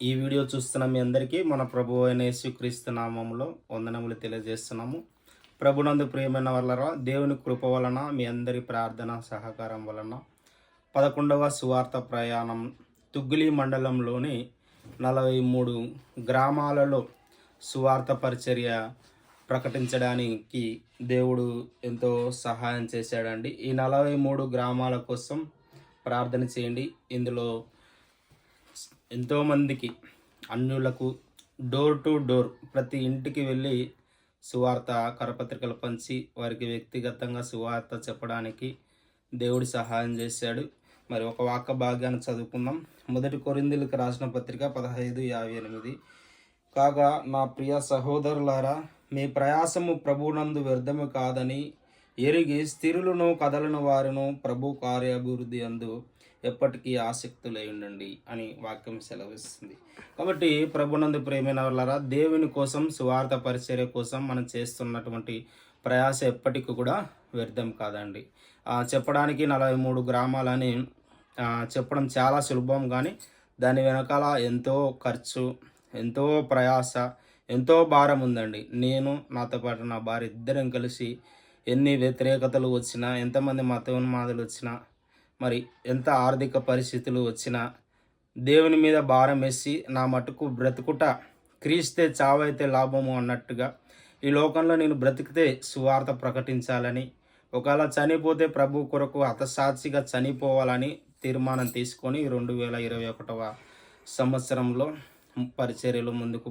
ఈ వీడియో చూస్తున్న మీ అందరికీ మన ప్రభు అయిన యేసుక్రీస్తు నామంలో వందనములు తెలియజేస్తున్నాము. ప్రభునందు ప్రియమైన వలన దేవుని కృప వలన మీ అందరి ప్రార్థన సహకారం వలన పదకొండవ సువార్త ప్రయాణం తుగ్గిలి మండలంలోని నలభై మూడు గ్రామాలలో సువార్త పరిచర్య ప్రకటించడానికి దేవుడు ఎంతో సహాయం చేశాడండి. ఈ నలభై మూడు గ్రామాల కోసం ప్రార్థన చేయండి. ఇందులో ఎంతోమందికి అన్యులకు డోర్ టు డోర్ ప్రతి ఇంటికి వెళ్ళి సువార్త కరపత్రికలు పంచి వారికి వ్యక్తిగతంగా సువార్త చెప్పడానికి దేవుడు సహాయం చేశాడు. మరి ఒక వాక్య భాగ్యాన్ని చదువుకుందాం. మొదటి కొరిందులకు రాసిన పత్రిక పదహైదు యాభై ఎనిమిది. కాగా నా ప్రియ సహోదరులారా మీ ప్రయాసము ప్రభునందు వ్యర్థము కాదని ఎరిగి స్థిరులను కదలను వారును ప్రభు కార్యాభివృద్ధి అందు ఎప్పటికీ ఆసక్తులై ఉండండి అని వాక్యం సెలవిస్తుంది. కాబట్టి ప్రభునందు ప్రేమైన వాళ్ళరా దేవుని కోసం సువార్త పరిచర్య కోసం మనం చేస్తున్నటువంటి ప్రయాస ఎప్పటికీ కూడా వ్యర్థం కాదండి. చెప్పడానికి నలభై మూడు గ్రామాలని చెప్పడం చాలా సులభం కానీ దాని వెనకాల ఎంతో ఖర్చు ఎంతో ప్రయాస ఎంతో భారం ఉందండి నేను నాతో పాటు నా భార్య ఇద్దరం కలిసి ఎన్ని వ్యతిరేకతలు వచ్చినా ఎంతమంది మతోన్మాదులు వచ్చినా మరి ఎంత ఆర్థిక పరిస్థితులు వచ్చినా దేవుని మీద భారం వేసి నా మటుకు బ్రతుకుట క్రీస్తే చావైతే లాభము అన్నట్టుగా ఈ లోకంలో నేను బ్రతికితే సువార్త ప్రకటించాలని ఒకవేళ చనిపోతే ప్రభు కొరకు హతసాక్షిగా చనిపోవాలని తీర్మానం తీసుకొని రెండు వేల ఇరవై ఒకటవ సంవత్సరంలో పరిచర్యలు ముందుకు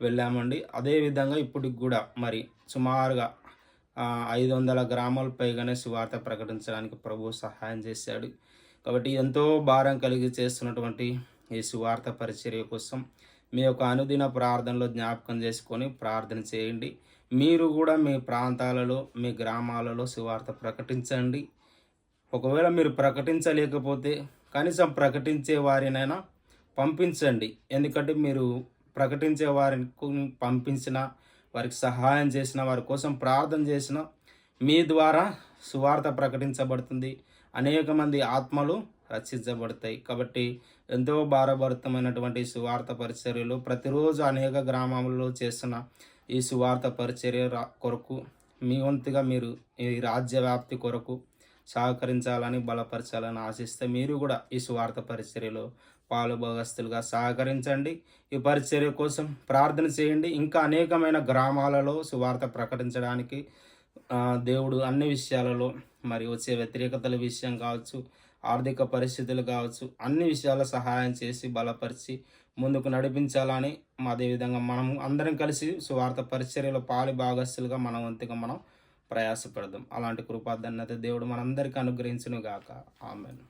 వెళ్ళామండి. అదేవిధంగా ఇప్పటికి కూడా మరి సుమారుగా ఐదు వందల గ్రామాల పైగానే సువార్త ప్రకటించడానికి ప్రభు సహాయం చేశాడు. కాబట్టి ఎంతో భారం కలిగి చేస్తున్నటువంటి ఈ సువార్త పరిచర్య కోసం మీ యొక్క అనుదిన ప్రార్థనలో జ్ఞాపకం చేసుకొని ప్రార్థన చేయండి. మీరు కూడా మీ ప్రాంతాలలో మీ గ్రామాలలో సువార్త ప్రకటించండి. ఒకవేళ మీరు ప్రకటించలేకపోతే కనీసం ప్రకటించే వారినైనా పంపించండి. ఎందుకంటే మీరు ప్రకటించే వారిని పంపించిన వారికి సహాయం చేసిన వారి కోసం ప్రార్థన చేసిన మీ ద్వారా సువార్త ప్రకటించబడుతుంది. అనేక మంది ఆత్మలు రక్షించబడతాయి. కాబట్టి ఎంతో భారభరితమైనటువంటి సువార్త పరిచర్యలు ప్రతిరోజు అనేక గ్రామాలలో చేస్తున్న ఈ సువార్త పరిచర్య కొరకు మీ వంతుగా మీరు ఈ రాజ్యవ్యాప్తి కొరకు సహకరించాలని బలపరచాలని ఆశిస్తే మీరు కూడా ఈ స్వార్థ పరిచర్యలో పాలుభాగస్తులుగా సహకరించండి. ఈ పరిచర్య కోసం ప్రార్థన చేయండి. ఇంకా అనేకమైన గ్రామాలలో సువార్త ప్రకటించడానికి దేవుడు అన్ని విషయాలలో మరి వచ్చే వ్యతిరేకతల విషయం కావచ్చు ఆర్థిక పరిస్థితులు కావచ్చు అన్ని విషయాల సహాయం చేసి బలపరిచి ముందుకు నడిపించాలని అదేవిధంగా మనం అందరం కలిసి సువార్త పరిచర్యలో పాలి భాగస్తులుగా మన వంతుగా మనం ప్రయాసపడదాం. అలాంటి కృపాధన్యత దేవుడు మనందరికీ అనుగ్రహించును గాక ఆమెను.